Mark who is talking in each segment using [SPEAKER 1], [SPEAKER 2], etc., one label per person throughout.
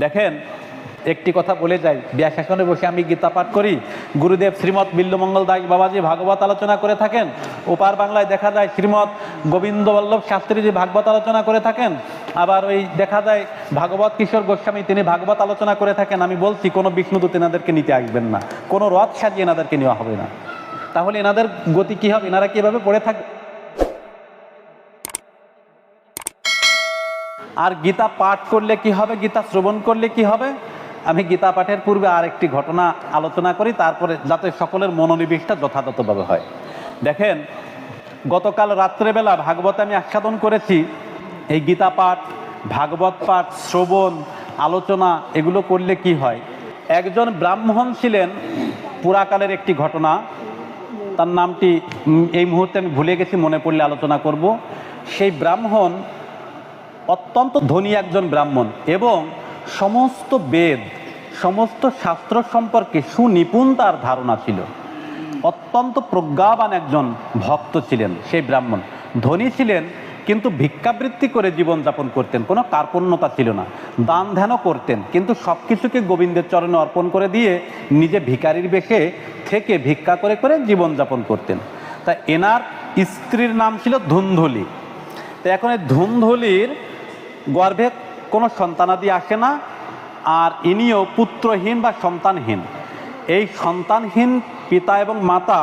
[SPEAKER 1] দেখেন, একটি কথা বলে যাই। ব্যাসাসনে বসে আমি গীতা পাঠ করি। গুরুদেব শ্রীমৎ বিল্লমঙ্গল দাস বাবাজি ভাগবত আলোচনা করে থাকেন। ওপার বাংলায় দেখা যায় শ্রীমৎ গোবিন্দ বল্লভ শাস্ত্রীজি ভাগবত আলোচনা করে থাকেন। আবার ওই দেখা যায় ভাগবত কিশোর গোস্বামী তিনি ভাগবত আলোচনা করে থাকেন। আমি বলছি, কোনো বিষ্ণুদূত এনাদেরকে নিতে আসবেন না। কোনো রথ সাজিয়ে এনাদেরকে নেওয়া হবে না। তাহলে এনাদের গতি কী হবে? এনারা কীভাবে পড়ে থাকবে আর গীতা পাঠ করলে কি হবে? গীতা শ্রবণ করলে কি হবে? আমি গীতা পাঠের পূর্বে আরেকটি ঘটনা আলোচনা করি, তারপরে যাতে সকলের মনোনিবেশটা যথাযথভাবে হয়। দেখেন, গতকাল রাত্রেবেলা ভাগবত আমি আস্বাদন করেছি। এই গীতা পাঠ, ভাগবত পাঠ, শ্রবণ, আলোচনা, এগুলো করলে কি হয়? একজন ব্রাহ্মণ ছিলেন, পুরাকালের একটি ঘটনা। তার নামটি এই মুহূর্তে আমি ভুলে গেছি, মনে পড়লে আলোচনা করব। সেই ব্রাহ্মণ অত্যন্ত ধনী একজন ব্রাহ্মণ এবং সমস্ত বেদ, সমস্ত শাস্ত্র সম্পর্কে সুনিপুণ তার ধারণা ছিল। অত্যন্ত প্রজ্ঞাবান একজন ভক্ত ছিলেন সেই ব্রাহ্মণ। ধনী ছিলেন, কিন্তু ভিক্ষাবৃত্তি করে জীবনযাপন করতেন, কোনো কার্পণ্যতা ছিল না, দান ধ্যানও করতেন, কিন্তু সব কিছুকে গোবিন্দের চরণে অর্পণ করে দিয়ে নিজে ভিখারির বেশে থেকে ভিক্ষা করে করে জীবনযাপন করতেন। তা এনার স্ত্রীর নাম ছিল ধুন্ধুলি। তো এখন এই ধুন্ধুলির গর্ভে কোনো সন্তানাদি আসে না, আর ইনিও পুত্রহীন বা সন্তানহীন। এই সন্তানহীন পিতা এবং মাতা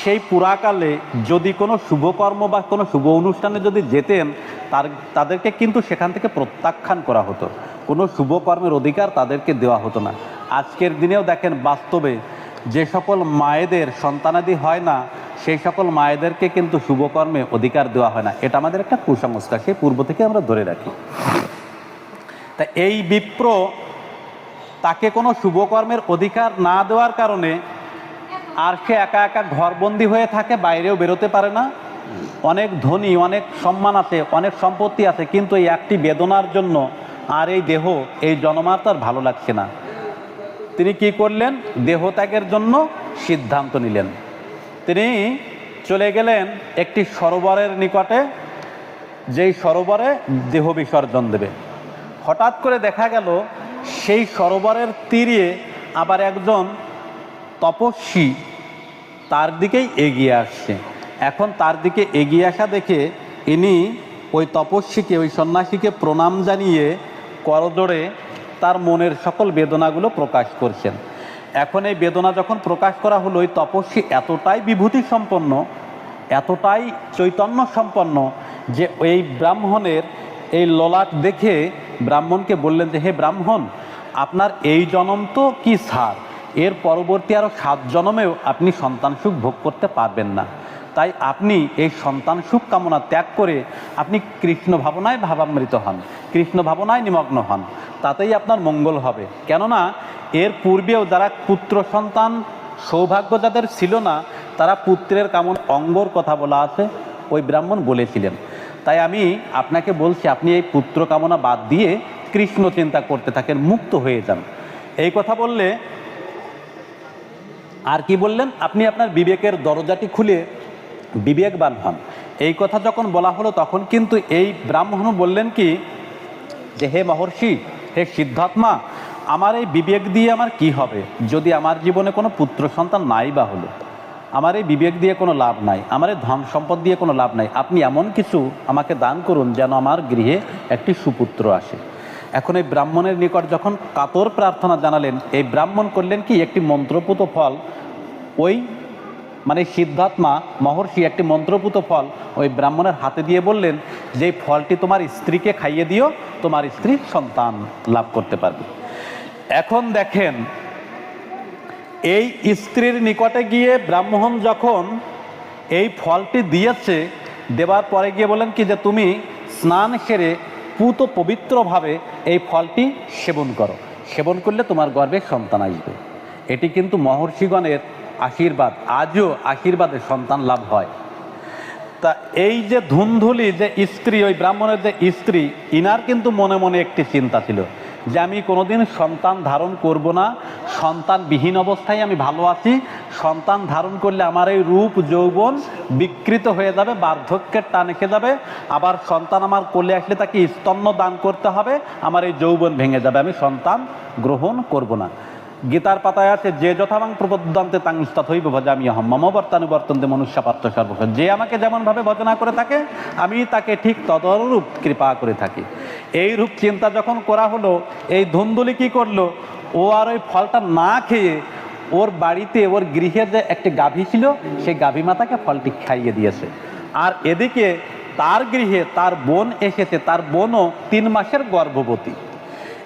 [SPEAKER 1] সেই পুরাকালে যদি কোনো শুভকর্ম বা কোনো শুভ অনুষ্ঠানে যদি যেতেন, তার, তাদেরকে কিন্তু সেখান থেকে প্রত্যাখ্যান করা হতো। কোনো শুভকর্মের অধিকার তাদেরকে দেওয়া হতো না। আজকের দিনেও দেখেন বাস্তবে যে সকল মায়েদের সন্তানাদি হয় না, সেই সকল মায়েদেরকে কিন্তু শুভকর্মে অধিকার দেওয়া হয় না। এটা আমাদের একটা কুসংস্কার, সেই পূর্ব থেকে আমরা ধরে রাখি। তা এই বিপ্র তাকে কোনো শুভকর্মের অধিকার না দেওয়ার কারণে আর সে একা একা ঘরবন্দি হয়ে থাকে, বাইরেও বেরোতে পারে না। অনেক ধনী, অনেক সম্মান আছে, অনেক সম্পত্তি আছে, কিন্তু এই একটি বেদনার জন্য আর এই দেহ, এই জনমার ভালো লাগছে না। তিনি কি করলেন? দেহত্যাগের জন্য সিদ্ধান্ত নিলেন। তিনি চলে গেলেন একটি সরোবরের নিকটে, যেই সরোবরে দেহ বিসর্জন দেবে। হঠাৎ করে দেখা গেল, সেই সরোবরের তীরে আবার একজন তপস্বী তার দিকেই এগিয়ে আসছে। এখন তার দিকে এগিয়ে আসা দেখে ইনি ওই তপস্বীকে, ওই সন্ন্যাসীকে প্রণাম জানিয়ে করজোড়ে তার মনের সকল বেদনাগুলো প্রকাশ করছেন। এখন এই বেদনা যখন প্রকাশ করা হলো ওই তপস্বী এতটাই বিভূতি সম্পন্ন এতটাই চৈতন্য সম্পন্ন যে এই ব্রাহ্মণের এই ললাট দেখে ব্রাহ্মণকে বললেন যে, হে ব্রাহ্মণ, আপনার এই জনম তো কি সার? এর পরবর্তী আরও সাত জনমেও আপনি সন্তান সুখ ভোগ করতে পারবেন না। তাই আপনি এই সন্তান সুখ কামনা ত্যাগ করে আপনি কৃষ্ণ ভাবনায় ভাবামৃত হন, কৃষ্ণ ভাবনায় নিমগ্ন হন। তাতেই আপনার মঙ্গল হবে। কেননা এর পূর্বেও যারা পুত্র সন্তান, সৌভাগ্য যাদের ছিল না, তারা পুত্রের কামন অঙ্গর কথা বলা আছে, ওই ব্রাহ্মণ বলেছিলেন। তাই আমি আপনাকে বলছি, আপনি এই পুত্র কামনা বাদ দিয়ে কৃষ্ণ চিন্তা করতে থাকেন, মুক্ত হয়ে যান। এই কথা বললে আর কি বললেন? আপনি আপনার বিবেকের দরজাটি খুলে বিবেকবান হন। এই কথা যখন বলা হলো, তখন কিন্তু এই ব্রাহ্মণ বললেন কি, যে, হে মহর্ষি, হে সিদ্ধাত্মা, আমার এই বিবেক দিয়ে আমার কি হবে? যদি আমার জীবনে কোনো পুত্র সন্তান নাই বা হলো, আমার এই বিবেক দিয়ে কোনো লাভ নাই, আমার এই ধন সম্পদ দিয়ে কোনো লাভ নাই, আপনি এমন কিছু আমাকে দান করুন যেন আমার গৃহে একটি সুপুত্র আসে। এখন এই ব্রাহ্মণের নিকট যখন কাতর প্রার্থনা জানালেন, এই ব্রাহ্মণ করলেন কি, একটি মন্ত্রপুত ফল, ওই মানে সিদ্ধাত্মা মহর্ষি একটি মন্ত্রপুত ফল ওই ব্রাহ্মণের হাতে দিয়ে বললেন যে ফলটি তোমার স্ত্রীকে খাইয়ে দিও, তোমার স্ত্রী সন্তান লাভ করতে পারবে। এখন দেখেন, এই স্ত্রীর নিকটে গিয়ে ব্রাহ্মণ যখন এই ফলটি দিয়েছে দেওয়ার পরে গিয়ে বলেন কি যে, তুমি স্নান সেরে পুত পবিত্রভাবে এই ফলটি সেবন করো। সেবন করলে তোমার গর্ভে সন্তান আসবে। এটি কিন্তু মহর্ষিগণের আশীর্বাদ, আজও আশীর্বাদে সন্তান লাভ হয়। তা এই যে ধুন্ধুলি যে স্ত্রী, ওই ব্রাহ্মণের যে স্ত্রী, ইনার কিন্তু মনে মনে একটি চিন্তা ছিল যে আমি কোনোদিন সন্তান ধারণ করব না, সন্তানবিহীন অবস্থায় আমি ভালো আছি, সন্তান ধারণ করলে আমার এই রূপ, যৌবন বিকৃত হয়ে যাবে, বার্ধক্যের টান এসে যাবে, আবার সন্তান আমার কোলে আসলে তাকে স্তন্য দান করতে হবে, আমার এই যৌবন ভেঙে যাবে, আমি সন্তান গ্রহণ করব না। গীতার পাতায় আছে, যে যথাবাং প্রবদ্ধান্তে তাংস্তাত হইব ভজামি অহম। মম বর্তানুবর্তন্তে মনুষ্য পাত্র সর্বক যে আমাকে যেমনভাবে ভজনা করে থাকে, আমি তাকে ঠিক তদরূপ কৃপা করে থাকি। এই রূপ চিন্তা যখন করা হলো, এই ধুন্দুলি কি করল? ও আর ওই ফলটা না খেয়ে ওর বাড়িতে, ওর গৃহে যে একটি গাভী ছিল, সেই গাভী মাতাকে ফলটি খাইয়ে দিয়েছে। আর এদিকে তার গৃহে তার বোন এসেছে, তার বোনও তিন মাসের গর্ভবতী।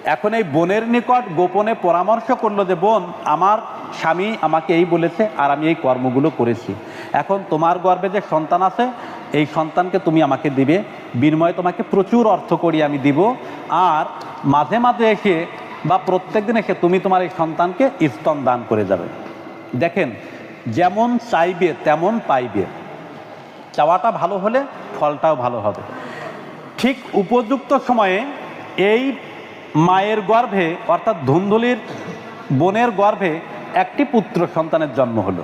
[SPEAKER 1] এখন এই বোনের নিকট গোপনে পরামর্শ করল যে, বোন, আমার স্বামী আমাকে এই বলেছে আর আমি এই কর্মগুলো করেছি। এখন তোমার গর্ভে যে সন্তান আছে, এই সন্তানকে তুমি আমাকে দিবে। বিনিময়ে তোমাকে প্রচুর অর্থ করি আমি দিব। আর মাঝে মাঝে এসে বা প্রত্যেক দিন এসে তুমি তোমার এই সন্তানকে স্তন দান করে যাবে। দেখেন, যেমন চাইবে তেমন পাইবে। চাওয়াটা ভালো হলে ফলটাও ভালো হবে। ঠিক উপযুক্ত সময়ে এই মায়ের গর্ভে, অর্থাৎ ধুন্দুলির বোনের গর্ভে একটি পুত্র সন্তানের জন্ম হলো।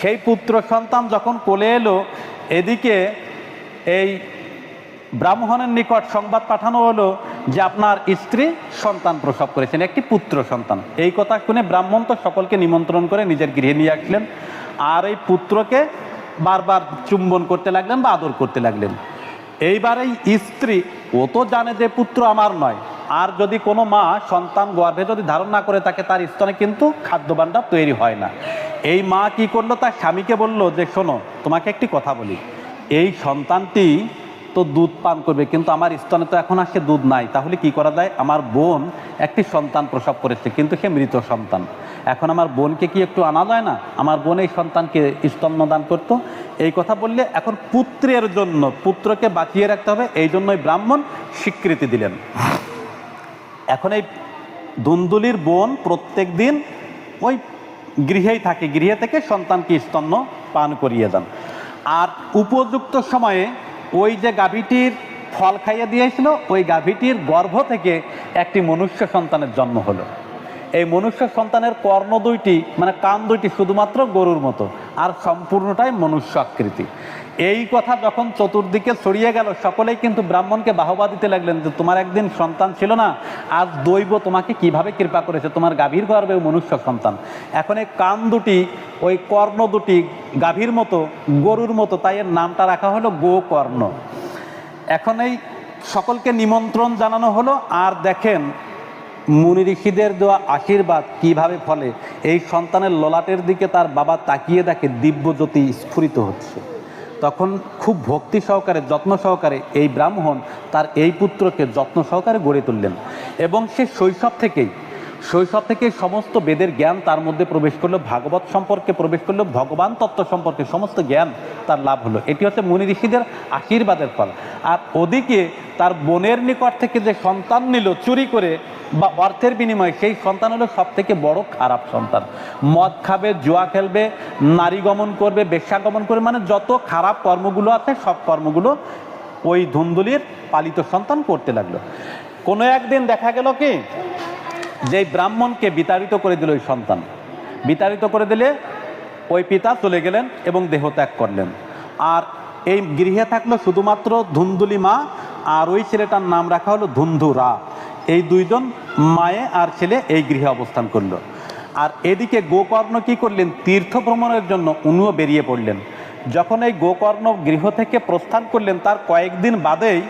[SPEAKER 1] সেই পুত্র সন্তান যখন কোলে এলো, এদিকে এই ব্রাহ্মণের নিকট সংবাদ পাঠানো হলো যে আপনার স্ত্রী সন্তান প্রসব করেছেন, একটি পুত্র সন্তান। এই কথা শুনে ব্রাহ্মণ তো সকলকে নিমন্ত্রণ করে নিজের গৃহে নিয়ে আসলেন আর এই পুত্রকে বারবার চুম্বন করতে লাগলেন বা আদর করতে লাগলেন। এইবার এই স্ত্রী, ও তো জানে যে পুত্র আমার নয় আর যদি কোনো মা সন্তান গর্ভে যদি ধারণ না করে থাকে তার স্তনে কিন্তু খাদ্য ভাণ্ডার তৈরি হয় না। এই মা কি করল? তার স্বামীকে বলল যে, শোনো, তোমাকে একটি কথা বলি। এই সন্তানটি তো দুধ পান করবে, কিন্তু আমার স্তনে তো এখন আর সে দুধ নাই। তাহলে কি করা যায়? আমার বোন একটি সন্তান প্রসব করেছে, কিন্তু সে মৃত সন্তান। এখন আমার বোনকে কি একটু আনা যায় না? আমার বোন এই সন্তানকে স্তন্যদান করতো। এই কথা বললে এখন পুত্রের জন্য, পুত্রকে বাঁচিয়ে রাখতে হবে। এই জন্যই ব্রাহ্মণ স্বীকৃতি দিলেন। এখন এই দুন্দুলির বোন প্রত্যেক দিন ওই গৃহেই থাকে, গৃহে থেকে সন্তানকে স্তন্য পান করিয়ে দেন। আর উপযুক্ত সময়ে ওই যে গাভীটির ফল খাইয়ে দিয়েছিল, ওই গাভীটির গর্ভ থেকে একটি মনুষ্য সন্তানের জন্ম হলো। এই মনুষ্য সন্তানের কর্ণ দুইটি মানে কান দুইটি শুধুমাত্র গরুর মতো, আর সম্পূর্ণটাই মনুষ্য আকৃতি এই কথা যখন চতুর্দিকে ছড়িয়ে গেল, সকলেই কিন্তু ব্রাহ্মণকে বাহবা দিতে লাগলেন যে, তোমার একদিন সন্তান ছিল না, আজ দৈব তোমাকে কীভাবে কৃপা করেছে? তোমার গাভীর গর্বে মনুষ্য সন্তান। এখন এই কান দুটি, ওই কর্ণ দুটি গাভীর মতো, গরুর মতো, তাই এর নামটা রাখা হলো গোকর্ণ। এখন এই সকলকে নিমন্ত্রণ জানানো হলো, আর দেখেন মুনি ঋষিদের দেওয়া আশীর্বাদ কীভাবে ফলে? এই সন্তানের ললাটের দিকে তার বাবা তাকিয়ে দেখে দিব্য জ্যোতি স্ফুরিত হচ্ছে। তখন খুব ভক্তি সহকারে, যত্ন সহকারে এই ব্রাহ্মণ তার এই পুত্রকে যত্ন সহকারে গড়ে তুললেন এবং সে শৈশব থেকেই শৈশব থেকে সমস্ত বেদের জ্ঞান তার মধ্যে প্রবেশ করল, ভাগবত সম্পর্কে প্রবেশ করল, ভগবান তত্ত্ব সম্পর্কে সমস্ত জ্ঞান তার লাভ হলো। এটি হচ্ছে মুনি ঋষিদের আশীর্বাদের ফল। আর ওদিকে তার বোনের নিকট থেকে যে সন্তান নিল চুরি করে বা অর্থের বিনিময়ে, সেই সন্তান হলো সব থেকে বড় খারাপ সন্তান। মদ খাবে, জুয়া খেলবে, নারী গমন করবে, বেশ্যা গমন করবে মানে যত খারাপ কর্মগুলো আছে, সব কর্মগুলো ওই ধুন্দুলির পালিত সন্তান করতে লাগল। কোনো একদিন দেখা গেল কি যে ব্রাহ্মণকে বিতাড়িত করে দিল ওই সন্তান, বিতাড়িত করে দিলে ওই পিতা চলে গেলেন এবং দেহ ত্যাগ করলেন। আর এই গৃহে থাকল শুধুমাত্র ধুন্দুলি মা, আর ওই ছেলেটার নাম রাখা হলো ধুন্ধুরা। এই দুইজন মায়ে আর ছেলে এই গৃহে অবস্থান করল। আর এদিকে গোকর্ণ কি করলেন? তীর্থ ভ্রমণের জন্য উনিও বেরিয়ে পড়লেন। যখন এই গোকর্ণ গৃহ থেকে প্রস্থান করলেন, তার কয়েকদিন বাদেই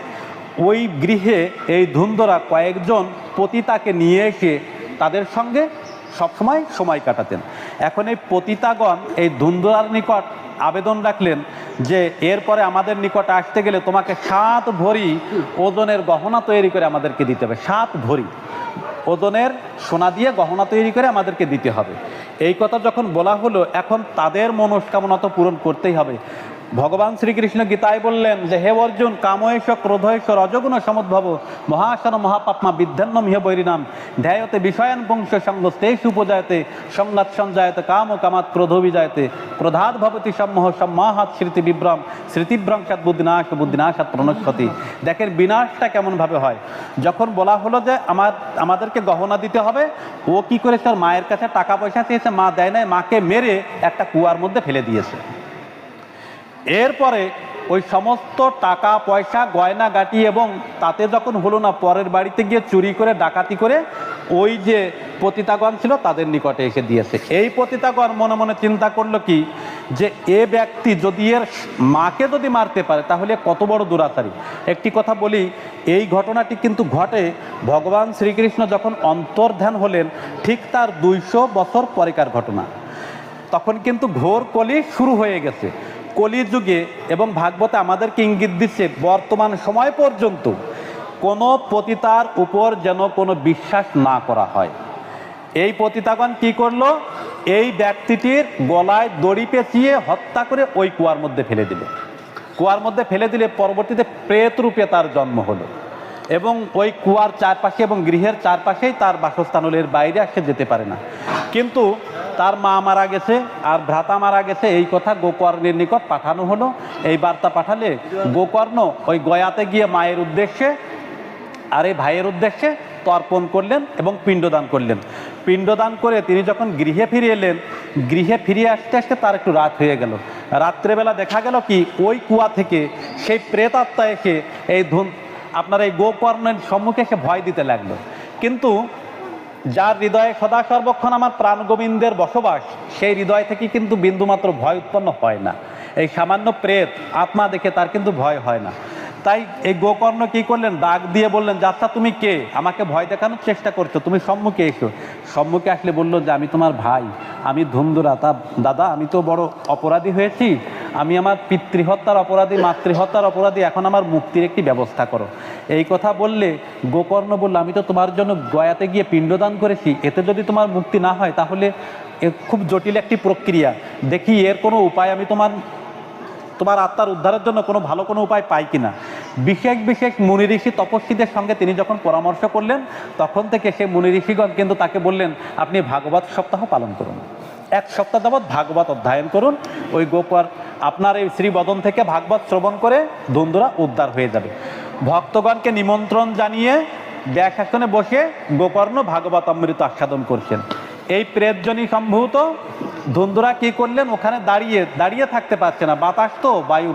[SPEAKER 1] ওই গৃহে এই ধুন্দরা কয়েকজন পতিতাকে নিয়ে এসে তাদের সঙ্গে সবসময় সময় কাটাতেন। এখন এই পতিতাগণ এই ধুন্দরার নিকট আবেদন রাখলেন যে, এরপরে আমাদের নিকট আসতে গেলে তোমাকে সাত ভরি ওজনের গহনা তৈরি করে আমাদেরকে দিতে হবে। সাত ভরি ওজনের সোনা দিয়ে গহনা তৈরি করে আমাদেরকে দিতে হবে। এই কথা যখন বলা হলো, এখন তাদের মনস্কামনা তো পূরণ করতেই হবে। ভগবান শ্রীকৃষ্ণ গীতায় বললেন যে, হে অর্জুন, কাময়েশ, ক্রোধয়েশ, রজগুণ, সমুদ্ভব মহাসন মহাপাপমা বিদ্যান্ন মিহ বৈরিনাম, ধ্যায়তে, বিষয়ান বংশ সঙ্গস্তেষ উপজায়তে সংঘাত সঞ্জায়তে, কাম ও কামাত ক্রোধ বিজায়তে ক্রোধাৎ ভবতি সম্মোহ সম্মাহাত স্মৃতি বিভ্রম স্মৃতিভ্রংসাত বুদ্ধিনাশ বুদ্ধিনাশাত প্রণস্পতি দেখেন, বিনাশটা কেমনভাবে হয়? যখন বলা হলো যে, আমার, আমাদেরকে গহনা দিতে হবে, ও কি করে তার মায়ের কাছে টাকা পয়সা চেয়েছে, মা দেয় নাই, মাকে মেরে একটা কুয়ার মধ্যে ফেলে দিয়েছে। এরপরে ওই সমস্ত টাকা, পয়সা, গয়না, গাটি এবং তাতে যখন হলো না, পরের বাড়িতে গিয়ে চুরি করে, ডাকাতি করে, ওই যে পতিতাগণ ছিল তাদের নিকটে এসে দিয়েছে। এই পতিতাগণ মনে মনে চিন্তা করল কি, যে এ ব্যক্তি যদি এর মাকে যদি মারতে পারে, তাহলে কত বড় দুরাচারী। একটি কথা বলি, এই ঘটনাটি কিন্তু ঘটে ভগবান শ্রীকৃষ্ণ যখন অন্তর্ধান হলেন, ঠিক তার দুইশো বছর পরেকার ঘটনা। তখন কিন্তু ঘোর কলি শুরু হয়ে গেছে। কলি যুগে এবং ভাগবতে আমাদেরকে ইঙ্গিত দিচ্ছে বর্তমান সময় পর্যন্ত কোনো পতিতার উপর যেন কোনো বিশ্বাস না করা হয়। এই পতিতাগণ কি করল? এই ব্যক্তিটির গলায় দড়ি পেঁচিয়ে হত্যা করে ওই কুয়ার মধ্যে ফেলে দিল। কুয়ার মধ্যে ফেলে দিলে পরবর্তীতে প্রেত রূপে তার জন্ম হলো এবং ওই কুয়ার চারপাশে এবং গৃহের চারপাশেই তার বাসস্থান হলো এর বাইরে আসে যেতে পারে না। কিন্তু তার মা মারা গেছে আর ভ্রাতা মারা গেছে, এই কথা গোকর্ণের নিকট পাঠানো হলো। এই বার্তা পাঠালে গোকর্ণ ওই গয়াতে গিয়ে মায়ের উদ্দেশ্যে, আর এই ভাইয়ের উদ্দেশ্যে তর্পণ করলেন এবং পিণ্ডদান করলেন। পিণ্ডদান করে তিনি যখন গৃহে ফিরে এলেন, গৃহে ফিরে আসতে আসতে তার একটু রাত হয়ে গেল। রাত্রেবেলা দেখা গেল কি, ওই কুয়া থেকে সেই প্রেতাত্মা এসে এই ধুন, আপনার এই গোকর্ণের সম্মুখে এসে ভয় দিতে লাগল। কিন্তু যার হৃদয়ে সদা সর্বক্ষণ আমার প্রাণ গোবিন্দের বসবাস, সেই হৃদয় থেকে কিন্তু বিন্দুমাত্র ভয় উৎপন্ন হয় না। এই সামান্য প্রেত, আত্মা দেখে তার কিন্তু ভয় হয় না। তাই এই গোকর্ণ কি করলেন? ডাক দিয়ে বললেন যাত্রা তুমি কে? আমাকে ভয় দেখানোর চেষ্টা করছ, তুমি সম্মুখে এসো। সম্মুখে আসলে বলল যে, আমি তোমার ভাই, আমি ধুমধুরা তা দাদা, আমি তো বড় অপরাধী হয়েছি। আমি আমার পিতৃহত্যার অপরাধী মাতৃহত্যার অপরাধী। এখন আমার মুক্তির একটি ব্যবস্থা করো। এই কথা বললে গোকর্ণ বলল, আমি তো তোমার জন্য গয়াতে গিয়ে পিণ্ডদান করেছি। এতে যদি তোমার মুক্তি না হয়, তাহলে খুব জটিল একটি প্রক্রিয়া। দেখি, এর কোনো উপায় আমি তোমার তোমার আত্মার উদ্ধারের জন্য কোনো ভালো কোনো উপায় পাই কিনা? বিশেষ বিশেষ মুনি ঋষি তপস্বীদের সঙ্গে তিনি যখন পরামর্শ করলেন, তখন থেকে সে মুনি ঋষিগণ কিন্তু তাকে বললেন, আপনি ভাগবত সপ্তাহ পালন করুন। এক সপ্তাহ যাবৎ ভাগবত অধ্যয়ন করুন। ওই গোপর আপনার এই শ্রীবদন থেকে ভাগবত শ্রবণ করে ধুন্দুরা উদ্ধার হয়ে যাবে। ভক্তগণকে নিমন্ত্রণ জানিয়ে ব্যাসাসনে বসে গোকর্ণ ভাগবত অমৃত আস্বাদন করছেন। এই প্রেতজনী সম্ভূত ধুন্দুরা কি করলেন? ওখানে দাঁড়িয়ে দাঁড়িয়ে থাকতে পারছে না। বাতাস তো, বায়ু।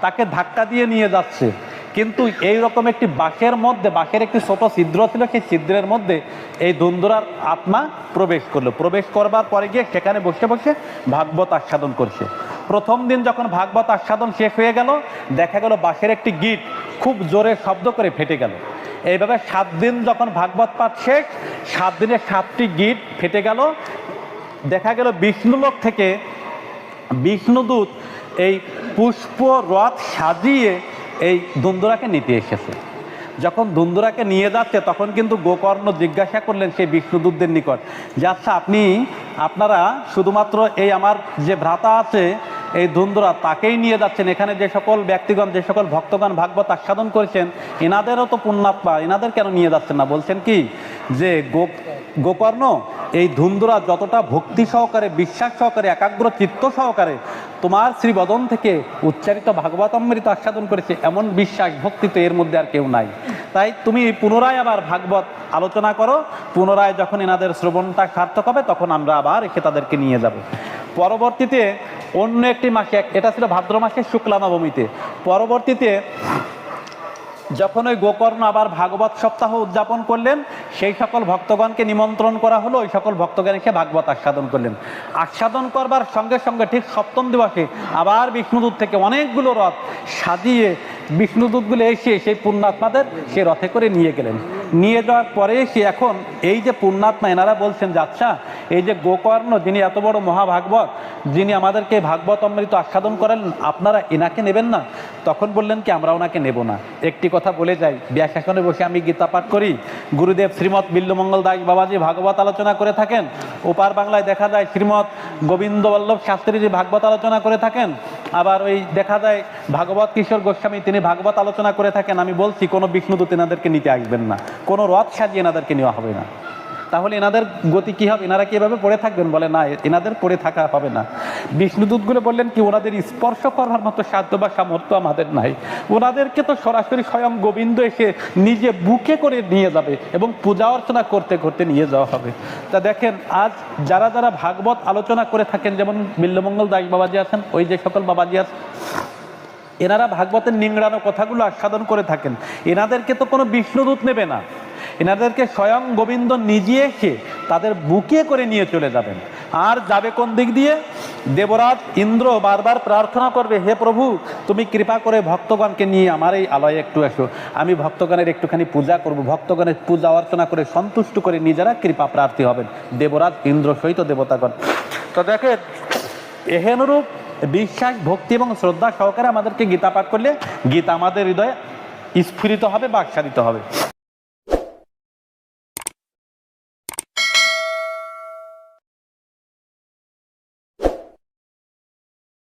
[SPEAKER 1] তাকে ধাক্কা দিয়ে নিয়ে যাচ্ছে। কিন্তু এই রকম একটি বাঁশের মধ্যে, বাঁশের একটি ছোট ছিদ্র ছিল, সেই ছিদ্রের মধ্যে এই ধুন্দুরার আত্মা প্রবেশ করল। প্রবেশ করবার পরে গিয়ে সেখানে বসে বসে ভাগবত আস্বাদন করছে। প্রথম দিন যখন ভাগবত আস্বাদন শেষ হয়ে গেল, দেখা গেল বাঁশের একটি গিট খুব জোরে শব্দ করে ফেটে গেল। এইভাবে সাত দিন যখন ভাগবত পাঠ শেষ, সাত দিনে সাতটি গিট ফেটে গেল। দেখা গেল বিষ্ণুলোক থেকে বিষ্ণুদূত এই পুষ্প রথ সাজিয়ে এই ধুন্দুরাকে নিতে এসেছে। যখন ধুন্দুরাকে নিয়ে যাচ্ছে, তখন কিন্তু গোকর্ণ জিজ্ঞাসা করলেন সেই বিষ্ণুদূতদের নিকট যে আচ্ছা আপনি, আপনারা শুধুমাত্র এই আমার যে ভ্রাতা আছে, এই ধুন্দুরা তাকেই নিয়ে যাচ্ছেন? এখানে যে সকল ব্যক্তিগণ, যে সকল ভক্তগণ ভাগবত আস্বাদন করেছেন, এনাদেরও তো পুণ্যাত্মা, এনাদের কেন নিয়ে যাচ্ছেন না? বলছেন কি, যে গো, গোকর্ণ এই ধুন্দুরা যতটা ভক্তি সহকারে, বিশ্বাস সহকারে, একাগ্র চিত্ত সহকারে তোমার শ্রীবদন থেকে উচ্চারিত ভাগবত অমৃত আস্বাদন করেছে, এমন বিশ্বাস, ভক্তি তো এর মধ্যে আর কেউ নাই। তাই তুমি পুনরায় আবার ভাগবত আলোচনা করো। পুনরায় যখন এনাদের শ্রবণটা সার্থক হবে, তখন আমরা আবার এসে তাদেরকে নিয়ে যাব। পরবর্তীতে অন্য একটি মাসে, এটা ছিল ভাদ্র মাসের শুক্লা নবমীতে, পরবর্তীতে যখন ওই গোকর্ণ আবার ভাগবত সপ্তাহ উদযাপন করলেন, সেই সকল ভক্তগণকে নিমন্ত্রণ করা হলো, ওই সকল ভক্তগণ এসে ভাগবত আস্বাদন করলেন। আস্বাদন করবার সঙ্গে সঙ্গে ঠিক সপ্তম দিবসে আবার বিষ্ণুদূত থেকে অনেকগুলো রথ সাজিয়ে বিষ্ণুদূতগুলো এসে সেই পুণ্যাত্মাদের সে রথে করে নিয়ে গেলেন। নিয়ে যাওয়ার পরে সে এখন এই যে পুণ্যাত্মা এনারা বলছেন যে আচ্ছা এই যে গোকর্ণ যিনি এত বড় মহাভাগবত, যিনি আমাদেরকে ভাগবত অমৃত আস্বাদন করেন, আপনারা এনাকে নেবেন না? তখন বললেন কি, আমরা ওনাকে নেব না। একটি কথা বলে যাই। ব্যাসাসনে বসে আমি গীতা পাঠ করি। গুরুদেব শ্রীমৎ বিল্লমঙ্গল দাস বাবাজি ভাগবত আলোচনা করে থাকেন। ওপার বাংলায় দেখা যায় শ্রীমৎ গোবিন্দ বল্লভ শাস্ত্রীজি ভাগবত আলোচনা করে থাকেন। আবার ওই দেখা যায় ভাগবত কিশোর গোস্বামী, তিনি ভাগবত আলোচনা করে থাকেন। আমি বলছি, কোনো বিষ্ণুদূত এনাদেরকে নিতে আসবেন না। কোনো রথ সাজিয়ে এনাদেরকে নেওয়া হবে না। তাহলে এনাদের গতি কি হবে? এনারা কি এভাবে পড়ে থাকবেন? বলে, না, এনাদের পড়ে থাকা হবে না। বিষ্ণুদূতগুলো বললেন কি, ওনাদের স্পর্শ করার মতো সাধ্য বা সামর্থ্য আমাদের নাই। ওনাদেরকে তো সরাসরি স্বয়ং গোবিন্দ এসে নিজে বুকে করে নিয়ে যাবে এবং পূজা অর্চনা করতে করতে নিয়ে যাওয়া হবে। তা দেখেন, আজ যারা যারা ভাগবত আলোচনা করে থাকেন, যেমন বিল্লমঙ্গল দাস বাবাজি আছেন, ওই যে সকল বাবাজি আছেন, এনারা ভাগবতের নিংড়ানো কথাগুলো আস্বাদন করে থাকেন। এনাদেরকে তো কোনো বিষ্ণুদূত নেবে না। এনাদেরকে স্বয়ং গোবিন্দ নিজে এসে তাদের বুকে করে নিয়ে চলে যাবেন। আর যাবে কোন দিক দিয়ে? দেবরাজ, ইন্দ্র বারবার প্রার্থনা করবে, হে প্রভু, তুমি কৃপা করে ভক্তগণকে নিয়ে আমার এই আলয়ে একটু এসো। আমি ভক্তগণের একটুখানি পূজা করব। ভক্তগণের পূজা অর্চনা করে সন্তুষ্ট করে নিজেরা কৃপা প্রার্থী হবেন। দেবরাজ, ইন্দ্র সহিত দেবতাগণ। তো দেখেন, এহেনরূপ বিশ্বাস, ভক্তি এবং শ্রদ্ধা সহকারে আমাদেরকে গীতা পাঠ করলে গীতা আমাদের হৃদয়ে স্ফুরিত হবে বা আচ্ছাদিত হবে।